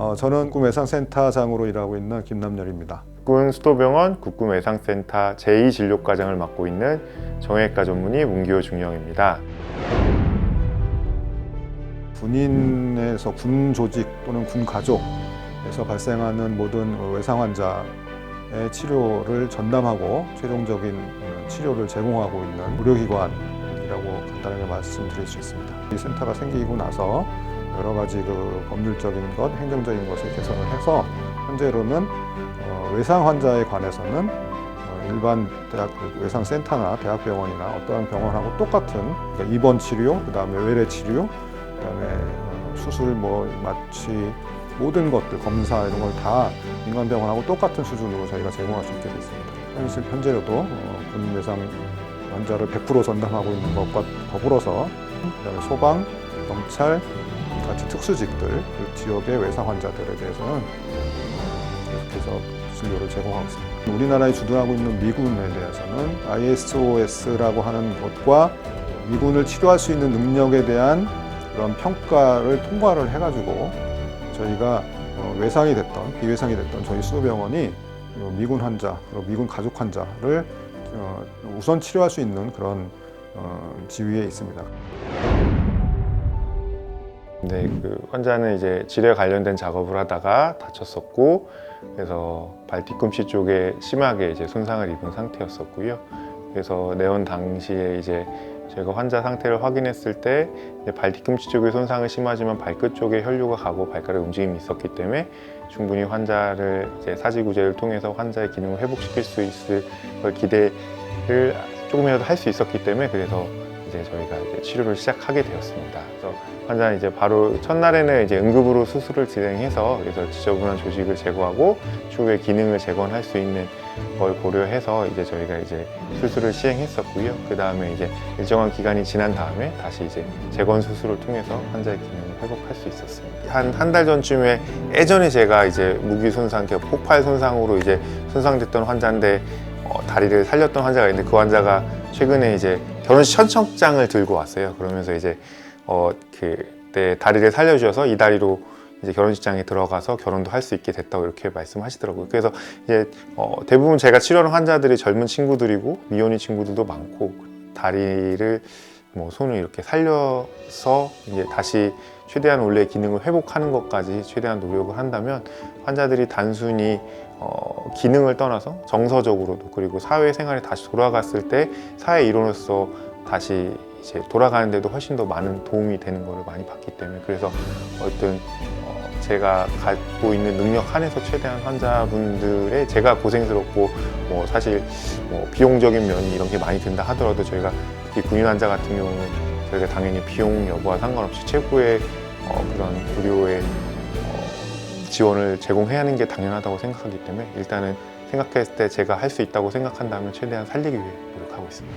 어, 저는 꿈외상센터장으로 일하고 있는 김남열입니다. 국군 수도병원 국군외상센터 제2진료과장을 맡고 있는 정형외과 전문의 문기호 중령입니다. 군인에서 군 조직 또는 군 가족에서 발생하는 모든 외상 환자의 치료를 전담하고 최종적인 어, 치료를 제공하고 있는 의료기관이라고 간단하게 말씀드릴 수 있습니다. 이 센터가 생기고 나서 여러 가지 그 법률적인 것, 행정적인 것을 개선을 해서 현재로는 어, 외상 환자에 관해서는 어, 일반 대학 그 외상 센터나 대학병원이나 어떠한 병원하고 똑같은 그러니까 입원 치료, 그 다음에 외래 치료, 그다음에 어, 수술 뭐 마취 모든 것들 검사 이런 걸 다 민간 병원하고 똑같은 수준으로 저희가 제공할 수 있게 됐습니다. 현실 현재로도 어, 군 외상 환자를 100% 전담하고 있는 것과 더불어서 그다음에 소방, 경찰 같이 특수직들 그 지역의 외상 환자들에 대해서는 어, 계속해서 진료를 제공하고 있습니다. 우리나라에 주둔하고 있는 미군에 대해서는 ISOS라고 하는 것과 미군을 치료할 수 있는 능력에 대한 그런 평가를 통과를 해가지고 저희가 어, 외상이 됐던 비외상이 됐던 저희 수도병원이 어, 미군 환자 그리고 미군 가족 환자를 어, 우선 치료할 수 있는 그런 어, 지위에 있습니다. 근데 그 환자는 이제 질에 관련된 작업을 하다가 다쳤었고 그래서 발 뒤꿈치 쪽에 심하게 이제 손상을 입은 상태였었고요. 그래서 내원 당시에 이제 저희가 환자 상태를 확인했을 때 발 뒤꿈치 쪽에 손상은 심하지만 발끝 쪽에 혈류가 가고 발가락 움직임이 있었기 때문에 충분히 환자를 이제 사지구제를 통해서 환자의 기능을 회복시킬 수 있을 걸 기대를 조금이라도 할 수 있었기 때문에 그래서 이제 저희가 이제 치료를 시작하게 되었습니다. 그래서 환자는 이제 바로 첫날에는 이제 응급으로 수술을 진행해서 그래서 지저분한 조직을 제거하고 추후에 기능을 재건할 수 있는 걸 고려해서 이제 저희가 이제 수술을 시행했었고요. 그 다음에 이제 일정한 기간이 지난 다음에 다시 이제 재건 수술을 통해서 환자의 기능을 회복할 수 있었습니다. 한 한 달 전쯤에 예전에 제가 이제 무기 손상, 그 폭발 손상으로 이제 손상됐던 환자인데 어, 다리를 살렸던 환자가 있는데 그 환자가 최근에 이제 결혼식 천청장을 들고 왔어요. 그러면서 이제 어, 그때 다리를 살려주셔서 이 다리로 이제 결혼식장에 들어가서 결혼도 할 수 있게 됐다고 이렇게 말씀하시더라고요. 그래서 이제 어, 대부분 제가 치료하는 환자들이 젊은 친구들이고 미혼인 친구들도 많고 다리를 뭐 손을 이렇게 살려서 이제 다시 최대한 원래 기능을 회복하는 것까지 최대한 노력을 한다면 환자들이 단순히 어, 기능을 떠나서 정서적으로도 그리고 사회생활에 다시 돌아갔을 때 사회 일원으로서 다시 이제 돌아가는데도 훨씬 더 많은 도움이 되는 것을 많이 봤기 때문에 그래서 어떤 어, 제가 갖고 있는 능력 한에서 최대한 환자분들의 제가 고생스럽고 뭐 사실 뭐 비용적인 면이 이런 게 많이 든다 하더라도 저희가 특히 군인 환자 같은 경우는 저희가 당연히 비용 여부와 상관없이 최고의 어, 그런 의료의 어, 지원을 제공해야 하는 게 당연하다고 생각하기 때문에 일단은 생각했을 때 제가 할 수 있다고 생각한다면 최대한 살리기 위해 노력하고 있습니다.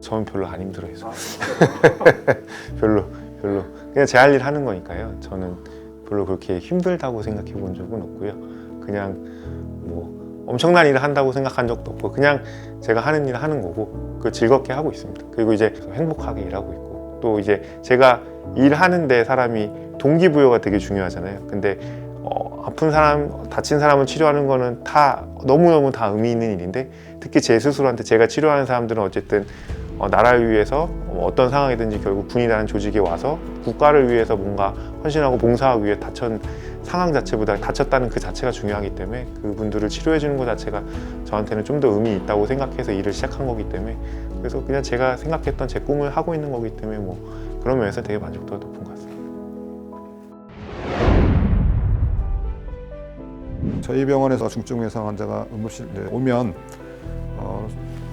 저는 별로 안 힘들어요. 별로 별로 그냥 제 할 일 하는 거니까요. 저는 별로 그렇게 힘들다고 생각해 본 적은 없고요. 그냥 뭐 엄청난 일을 한다고 생각한 적도 없고 그냥 제가 하는 일을 하는 거고 그 즐겁게 하고 있습니다. 그리고 이제 행복하게 일하고 있고 또 이제 제가 일하는데 사람이 동기부여가 되게 중요하잖아요. 근데 어, 아픈 사람, 다친 사람을 치료하는 거는 다 너무너무 다 의미 있는 일인데 특히 제 스스로한테 제가 치료하는 사람들은 어쨌든 어, 나라를 위해서 어, 어떤 상황이든지 결국 군이라는 조직에 와서 국가를 위해서 뭔가 헌신하고 봉사하기 위해 다친 상황 자체보다 다쳤다는 그 자체가 중요하기 때문에 그분들을 치료해 주는 것 자체가 저한테는 좀 더 의미 있다고 생각해서 일을 시작한 거기 때문에 그래서 그냥 제가 생각했던 제 꿈을 하고 있는 거기 때문에 뭐 그런 면에서 되게 만족도가 높은 것 같습니다. 저희 병원에서 중증 외상 환자가 응급실에 오면 어,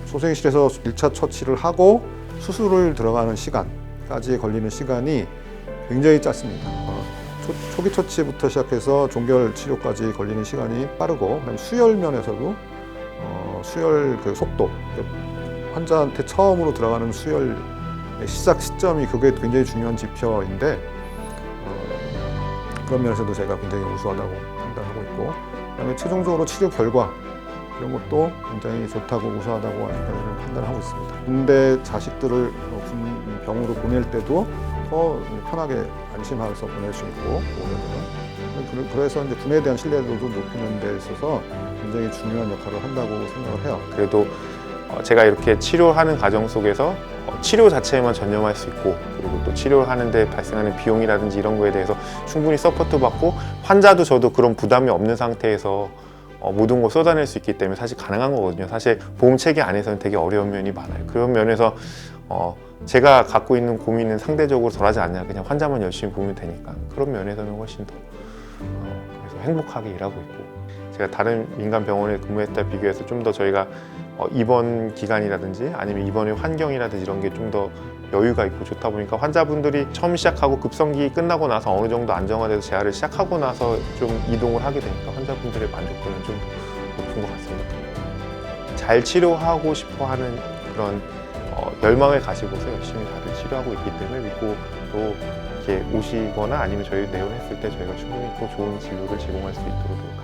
소생실에서 1차 처치를 하고 수술을 들어가는 시간까지 걸리는 시간이 굉장히 짧습니다. 어, 초, 기 처치부터 시작해서 종결 치료까지 걸리는 시간이 빠르고 수혈 면에서도 어, 수혈 그 속도 환자한테 처음으로 들어가는 수혈 시작 시점이 그게 굉장히 중요한 지표인데 어, 그런 면에서도 제가 굉장히 우수하다고 판단하고 있고 그다음에 최종적으로 치료 결과 이런 것도 굉장히 좋다고 우수하다고 판단을 하고 있습니다. 군대 자식들을 군 병으로 보낼 때도 더 편하게 안심해서 보낼 수 있고 오늘은 그래서 이제 군에 대한 신뢰도도 높이는 데 있어서 굉장히 중요한 역할을 한다고 생각을 해요. 그래도 어, 제가 이렇게 치료하는 과정 속에서 어, 치료 자체에만 전념할 수 있고 그리고 또 치료하는데 발생하는 비용이라든지 이런 거에 대해서 충분히 서포트 받고 환자도 저도 그런 부담이 없는 상태에서 어, 모든 걸 쏟아낼 수 있기 때문에 사실 가능한 거거든요. 사실 보험 체계 안에서는 되게 어려운 면이 많아요. 그런 면에서 어, 제가 갖고 있는 고민은 상대적으로 덜하지 않냐. 그냥 환자만 열심히 보면 되니까 그런 면에서는 훨씬 더 어, 그래서 행복하게 일하고 있고 제가 다른 민간 병원에 근무했다 비교해서 좀 더 저희가 어, 입원 기간이라든지 아니면 입원의 환경이라든지 이런 게 좀 더 여유가 있고 좋다 보니까 환자분들이 처음 시작하고 급성기 끝나고 나서 어느 정도 안정화돼서 재활을 시작하고 나서 좀 이동을 하게 되니까 환자분들의 만족도는 좀더 높은 것 같습니다. 잘 치료하고 싶어 하는 그런 어, 열망을 가지고서 열심히 다들 치료하고 있기 때문에 믿고 또 이렇게 오시거나 아니면 저희 내원했을 때 저희가 충분히 또 좋은 진료를 제공할 수 있도록.